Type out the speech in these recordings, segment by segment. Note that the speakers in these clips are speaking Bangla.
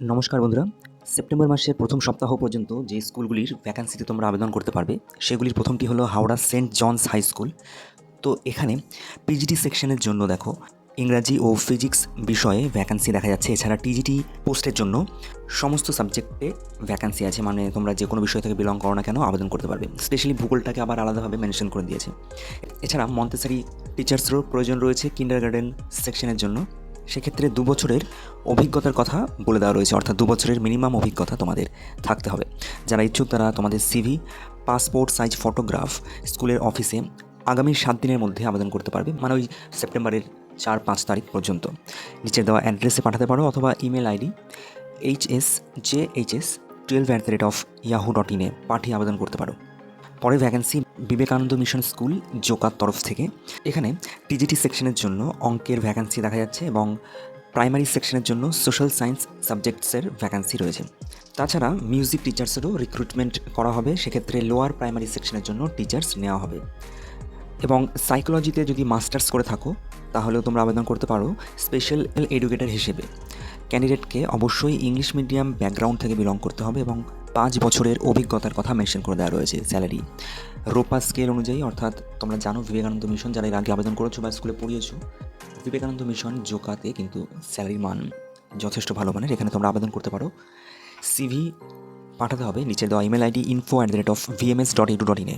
নমস্কার বন্ধুরা। সেপ্টেম্বর মাসের প্রথম সপ্তাহ পর্যন্ত যে স্কুলগুলির ভ্যাকান্সিতে তোমরা আবেদন করতে পারবে, সেগুলির প্রথমটি হলো Howrah saint John's high school. তো এখানে পিজিটি সেকশনের জন্য দেখো, ইংরাজি ও ফিজিক্স বিষয়ে ভ্যাকান্সি দেখা যাচ্ছে, এছাড়া টিজিটি পোস্টের জন্য সমস্ত সাবজেক্টে ভ্যাকান্সি আছে মানে তোমরা যে কোনো বিষয় থেকে বিলং করো না কেন আবেদন করতে পারবে। স্পেশালি ভূগোলটাকে আবার আলাদাভাবে মেনশন করে দিয়েছে। এছাড়া মন্তেসারি টিচার্সেরও প্রয়োজন রয়েছে কিন্ডার গার্ডেন সেকশনের জন্য। সেক্ষেত্রে দু বছরের অভিজ্ঞতার কথা বলে দেওয়া রয়েছে। অর্থাৎ দু বছরের মিনিমাম অভিজ্ঞতা তোমাদের থাকতে হবে। যারা ইচ্ছুক তারা তোমাদের সিভি পাসপোর্ট সাইজ ফটোগ্রাফ স্কুলের অফিসে আগামী সাত দিনের মধ্যে আবেদন করতে পারবে। মানে ওই সেপ্টেম্বরের চার, পাঁচ তারিখ পর্যন্ত। নিচের দেওয়া অ্যাড্রেসে পাঠাতে পারো অথবা email ID H S J H S twelve at the rate of Yahoo dot ইনে পাঠিয়ে আবেদন করতে পারো। পরে ভ্যাকেন্সি বিবেকানন্দ মিশন স্কুল, জোকার তরফ থেকে। এখানে টিজিটি সেকশনের জন্য অঙ্কের ভ্যাকেন্সি দেখা যাচ্ছে এবং প্রাইমারি সেকশনের জন্য সোশ্যাল সায়েন্স সাবজেক্টসের ভ্যাকেন্সি রয়েছে। তাছাড়া মিউজিক টিচার্সেরও রিক্রুটমেন্ট করা হবে, সেক্ষেত্রে লোয়ার প্রাইমারি সেকশনের জন্য টিচার্স নেওয়া হবে। এবং সাইকোলজিতে যদি মাস্টার্স করে থাকো, তাহলেও তোমরা আবেদন করতে পারো স্পেশাল এডুকেটর হিসেবে। ক্যান্ডিডেটকে অবশ্যই ইংলিশ মিডিয়াম ব্যাকগ্রাউন্ড থেকে বিলং করতে হবে এবং পাঁচ বছরের অভিজ্ঞতার কথা মেনশন করে দেওয়া রয়েছে স্যালারি রোপা স্কেল অনুযায়ী, অর্থাৎ তোমরা জানো বিবেকানন্দ মিশন যারা এর আগে আবেদন করেছ বা স্কুলে পড়িয়েছো, বিবেকানন্দ মিশন জোকাতে কিন্তু স্যালারি মান যথেষ্ট ভালো মানের, এখানে তোমরা আবেদন করতে পারো। সিভি পাঠাতে হবে, নিচে দেওয়া email ID info at the rate of VMS dot edu dot ইনে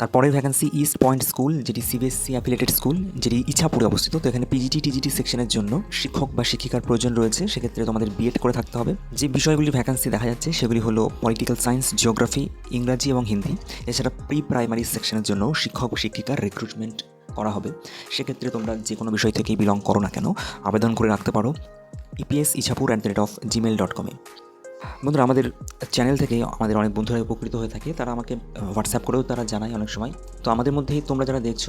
তারপরের ভ্যাকেন্সি ইস্ট পয়েন্ট স্কুল যেটি সিবিএসসি অ্যাফিলেটেড স্কুল যেটি ইছাপুরে অবস্থিত। তো এখানে পিজিটি টিজিটি সেকশনের জন্য শিক্ষক বা শিক্ষিকার প্রয়োজন রয়েছে। সেক্ষেত্রে তোমাদের বিএড করে থাকতে হবে। যে বিষয়গুলি ভ্যাকেন্সি দেখা যাচ্ছে, সেগুলি হলো পলিটিক্যাল সায়েন্স জিওগ্রাফি ইংরাজি এবং হিন্দি। এছাড়া প্রি প্রাইমারি সেকশনের জন্য শিক্ষক শিক্ষিকার রিক্রুটমেন্ট করা হবে। সেক্ষেত্রে তোমরা যে কোনো বিষয় থেকেই বিলং করো না কেন, আবেদন করে রাখতে পারো। EPS Ichapur at the rate of Gmail dot কমে বন্ধুরা, আমাদের চ্যানেল থেকে আমাদের অনেক বন্ধুরা উপকৃত হয়ে থাকে। তারা আমাকে হোয়াটসঅ্যাপ করেও তারা জানায় অনেক সময়। তো আমাদের মধ্যেই তোমরা যারা দেখছ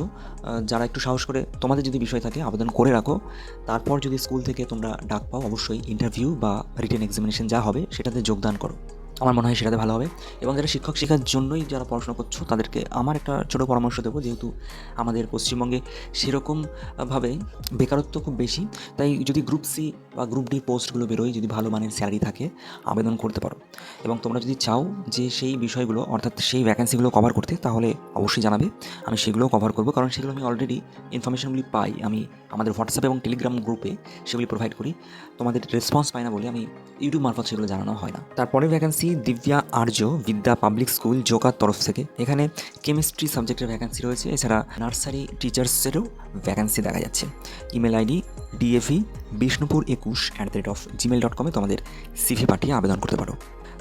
যারা একটু সাহস করে তোমাদের যদি বিষয় থাকে, আবেদন করে রাখো। তারপর যদি স্কুল থেকে তোমরা ডাক পাও, অবশ্যই ইন্টারভিউ বা রিটেন এক্সামিনেশন যা হবে, সেটাতে যোগদান করো। আমার মনে হয় সেটাতে ভালো হবে। এবং যারা শিক্ষক শেখার জন্যই যারা পড়াশোনা করছ, তাদেরকে আমার একটা ছোটো পরামর্শ দেবো। যেহেতু আমাদের পশ্চিমবঙ্গে সেরকমভাবে বেকারত্ব খুব বেশি, তাই যদি গ্রুপ সি বা গ্রুপ ডি পোস্টগুলো বেরোয়, যদি ভালো মানের স্যালারি থাকে, আবেদন করতে পারো। এবং তোমরা যদি চাও যে সেই বিষয়গুলো, অর্থাৎ সেই ভ্যাকেন্সিগুলো কভার করতে, তাহলে অবশ্যই জানাবে। আমি সেগুলোও কভার করব, কারণ সেগুলো আমি অলরেডি ইনফরমেশনগুলি পাই। আমি আমাদের হোয়াটসঅ্যাপ এবং টেলিগ্রাম গ্রুপে সেগুলি প্রোভাইড করি। তোমাদের রেসপন্স পাই না বলে আমি ইউটিউব মারফত সেগুলো জানানো হয় না। তারপরে ভ্যাকেন্সি দিব্যা আর্য, বিদ্যা পাবলিক স্কুল জোকার তরফ থেকে। এখানে কেমিস্ট্রি সাবজেক্টের ভ্যাকেন্সি রয়েছে। এছাড়া নার্সারি টিচার্সেরও ভ্যাকেন্সি দেখা যাচ্ছে। ইমেল আইডি ডিএফই বিষ্ণুপুর একুশ at the rate of Gmail dot কমে তোমাদের সিভি পাঠিয়ে আবেদন করতে পারো।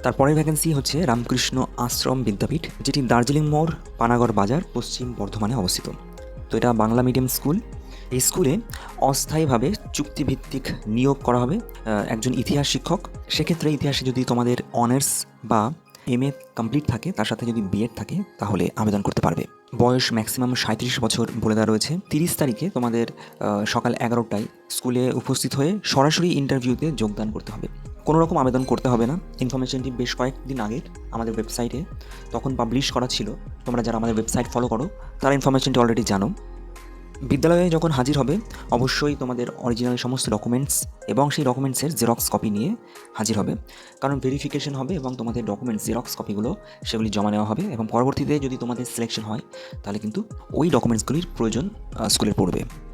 তারপরের ভ্যাকেন্সি হচ্ছে রামকৃষ্ণ আশ্রম বিদ্যাপীঠ, যেটি দার্জিলিং মোড়, পানাগড় বাজার, পশ্চিম বর্ধমানে অবস্থিত। তো এটা বাংলা মিডিয়াম স্কুল এই স্কুলে অস্থায়ীভাবে চুক্তিভিত্তিক নিয়োগ করা হবে একজন ইতিহাস শিক্ষক। সেক্ষেত্রে ইতিহাসে যদি তোমাদের অনার্স বা এম এ কমপ্লিট থাকে, তার সাথে যদি বিএড থাকে, তাহলে আবেদন করতে পারবে। বয়স ম্যাক্সিমাম সাঁত্রিশ বছর বলে দেওয়া রয়েছে। তিরিশ তারিখে তোমাদের সকাল এগারোটায় স্কুলে উপস্থিত হয়ে সরাসরি ইন্টারভিউতে যোগদান করতে হবে। কোনো রকম আবেদন করতে হবে না। ইনফরমেশনটি বেশ কয়েকদিন আগে আমাদের ওয়েবসাইটে তখন পাবলিশ করা ছিল। তোমরা যারা আমাদের ওয়েবসাইট ফলো করো, তারা ইনফরমেশনটি অলরেডি জানো। বিদ্যালয়ে যখন হাজির হবে, অবশ্যই তোমাদের অরিজিনাল সমস্ত ডকুমেন্টস এবং সেই ডকুমেন্টসের জেরক্স কপি নিয়ে হাজির হবে। কারণ ভেরিফিকেশন হবে এবং তোমাদের ডকুমেন্টস জেরক্স কপিগুলো সেগুলি জমা নেওয়া হবে এবং পরবর্তীতে যদি তোমাদের সিলেকশন হয়, তাহলে কিন্তু ওই ডকুমেন্টসগুলির প্রয়োজন স্কুলে পড়বে।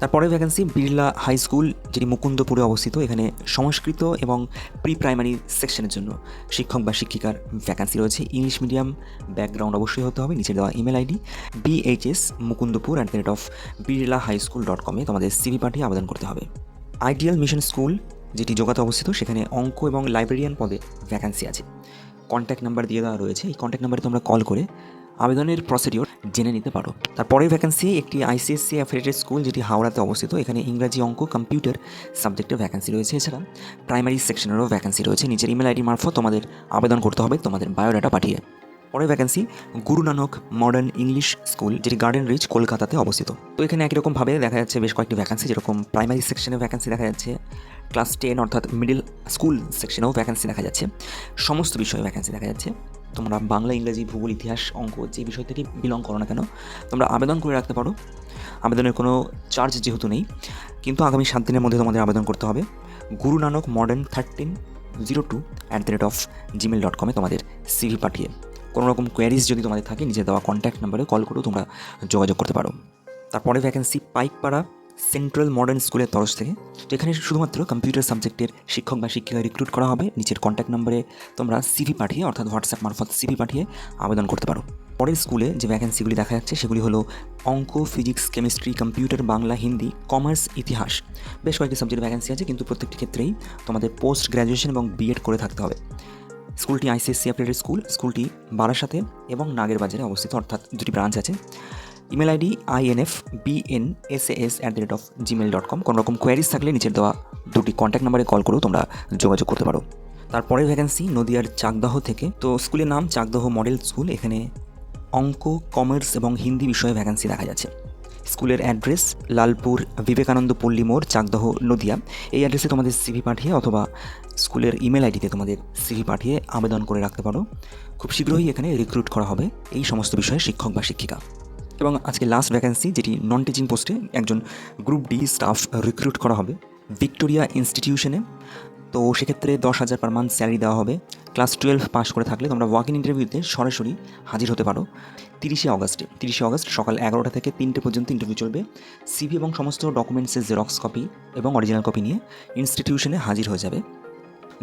তারপরে ভ্যাকেন্সি বিড়লা হাই স্কুল যেটি মুকুন্দপুরে অবস্থিত, এখানে সংস্কৃত এবং প্রি প্রাইমারি সেকশনের জন্য শিক্ষক বা শিক্ষিকার ভ্যাকেন্সি রয়েছে। ইংলিশ মিডিয়াম ব্যাকগ্রাউন্ড অবশ্যই হতে হবে, নিচে দেওয়া email ID BHS Mukundapur at the rate of Birla high school dot কমে তোমাদের সিভি পাঠিয়ে আবেদন করতে হবে। আইডিয়াল মিশন স্কুল যেটি যোগাতে অবস্থিত, সেখানে অঙ্ক এবং লাইব্রেরিয়ান পদে ভ্যাকেন্সি আছে। কন্ট্যাক্ট নাম্বার দিয়ে দেওয়া রয়েছে। এই কন্ট্যাক্ট নাম্বারে তোমরা কল করে আবেদনের প্রসিডিওর জেনে নিতে পারো। তারপরের ভ্যাকেন্সি একটি আইসিএসসি অ্যাফিলেটেড স্কুল যেটি হাওড়াতে অবস্থিত। এখানে ইংরাজি অঙ্ক কম্পিউটার সাবজেক্টের ভ্যাকেন্সি রয়েছে। এছাড়া প্রাইমারি সেকশনেরও ভ্যাকেন্সি রয়েছে। নিচের ইমেল আইডি মারফত তোমাদের আবেদন করতে হবে, তোমাদের বায়োডাটা পাঠিয়ে। পরের vacancy Guru Nanak modern English school যেটি গার্ডেন রিচ কলকাতাতে অবস্থিত। তো এখানে একই রকমভাবে দেখা যাচ্ছে বেশ কয়েকটি ভ্যাকেন্সি যেরকম প্রাইমারি সেকশনে ভ্যাকেন্সি দেখা যাচ্ছে ক্লাস টেন অর্থাৎ মিডিল স্কুল সেকশনেও ভ্যাকেন্সি দেখা যাচ্ছে। সমস্ত বিষয়ে ভ্যাকেন্সি দেখা যাচ্ছে। তোমরা বাংলা, ইংরেজি, ভূগোল, ইতিহাস, অঙ্ক যে বিষয় থেকে বিলং করো না কেন, তোমরা আবেদন করে রাখতে পারো। আবেদনের কোনো চার্জ যেহেতু নেই, কিন্তু আগামী সাত দিনের মধ্যে তোমাদের আবেদন করতে হবে। Guru Nanak modern thirteen zero two at the rate of Gmail dot কমে তোমাদের সিভি পাঠিয়ে। কোনো রকম কোয়ারিজ যদি তোমাদের থাকে, নিজের দেওয়া কন্ট্যাক্ট নাম্বারে কল করেও তোমরা যোগাযোগ করতে পারো। তারপরে ভ্যাকেন্সি পাইকপাড়া সেন্ট্রাল মডার্ন স্কুলের তরফ থেকে তো এখানে শুধুমাত্র কম্পিউটার সাবজেক্টের শিক্ষক বা শিক্ষিকা রিক্রুট করা হবে, নিচের কন্ট্যাক্ট নাম্বারে তোমরা সিভি পাঠিয়ে, অর্থাৎ হোয়াটসঅ্যাপ মারফত সিভি পাঠিয়ে আবেদন করতে পারো। পরের স্কুলে যে ভ্যাকেন্সিগুলি দেখা যাচ্ছে, সেগুলি হলো অঙ্ক physics chemistry computer Bangla, Hindi commerce ইতিহাস। বেশ কয়েকটি সাবজেক্ট ভ্যাকেন্সি আছে, কিন্তু প্রত্যেকটি ক্ষেত্রেই তোমাদের পোস্ট গ্র্যাজুয়েশন এবং বিএড করে থাকতে হবে। স্কুলটি আইসিএসসি অ্যাপ্লিকেটেড স্কুল স্কুলটি বারাসাতে এবং নাগের বাজারে অবস্থিত, অর্থাৎ দুটি ব্রাঞ্চ আছে। Email ID INF BN S S at the rate of Gmail dot com কোনো রকম কোয়ারিজ থাকলে নিচের দেওয়া দুটি কন্ট্যাক্ট নাম্বারে কল করেও তোমরা যোগাযোগ করতে পারো। তারপরে ভ্যাকেন্সি নদিয়ার চাকদাহ থেকে। তো স্কুলের নাম চাকদাহ মডেল স্কুল এখানে অঙ্ক কমার্স এবং হিন্দি বিষয়ে ভ্যাকেন্সি দেখা যাচ্ছে। স্কুলের অ্যাড্রেস লালপুর বিবেকানন্দ পল্লী মোড়, চাকদহ, নদিয়া। এই অ্যাড্রেসে তোমাদের সিভি পাঠিয়ে অথবা স্কুলের ইমেল আইডিতে তোমাদের সিভি পাঠিয়ে আবেদন করে রাখতে পারো। খুব শীঘ্রই এখানে রিক্রুট করা হবে। এই সমস্ত বিষয়ে শিক্ষক বা শিক্ষিকা। এবং আজকে লাস্ট ভ্যাকেন্সি যেটি নন টিচিং পোস্টে একজন গ্রুপ ডি স্টাফ রিক্রুট করা হবে ভিক্টোরিয়া ইনস্টিটিউশনে তো সেক্ষেত্রে দশ হাজার পার মান্থ স্যালারি দেওয়া হবে। ক্লাস টুয়েলভ পাস করে থাকলে তোমরা ওয়াক ইন ইন্টারভিউতে সরাসরি হাজির হতে পারো। তিরিশে অগস্টে তিরিশে অগস্ট সকাল এগারোটা থেকে তিনটে পর্যন্ত ইন্টারভিউ চলবে। সিভি এবং সমস্ত ডকুমেন্টসের জেরক্স কপি এবং অরিজিনাল কপি নিয়ে ইনস্টিটিউশনে হাজির হয়ে যাবে।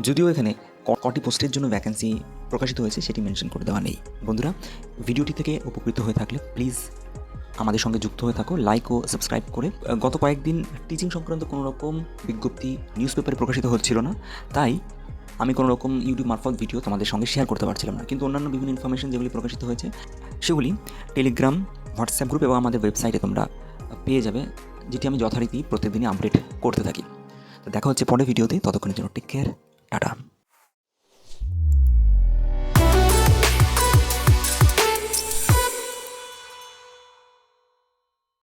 যদিও এখানে কটি পোস্টের জন্য ভ্যাকেন্সি প্রকাশিত হয়েছে সেটি মেনশন করে দেওয়া নেই। বন্ধুরা, ভিডিওটি থেকে উপকৃত হয়ে থাকলে প্লিজ আমাদের সঙ্গে যুক্ত হয়ে থাকো লাইক ও সাবস্ক্রাইব করে। গত কয়েকদিন টিচিং সংক্রান্ত কোনো রকম বিজ্ঞপ্তি নিউজ পেপারে প্রকাশিত হচ্ছিল না, তাই আমি কোনো রকম ইউটিউব মারফত ভিডিও তোমাদের সঙ্গে শেয়ার করতে পারছিলাম না। কিন্তু অন্যান্য বিভিন্ন ইনফরমেশন যেগুলি প্রকাশিত হয়েছে, সেগুলি টেলিগ্রাম হোয়াটসঅ্যাপ গ্রুপ এবং আমাদের ওয়েবসাইটে তোমরা পেয়ে যাবে, যেটি আমি যথারীতি প্রত্যেকদিনই আপডেট করতে থাকি। তো দেখা হচ্ছে পরের ভিডিওতে ততক্ষণের জন্য টেক কেয়ার 咋的？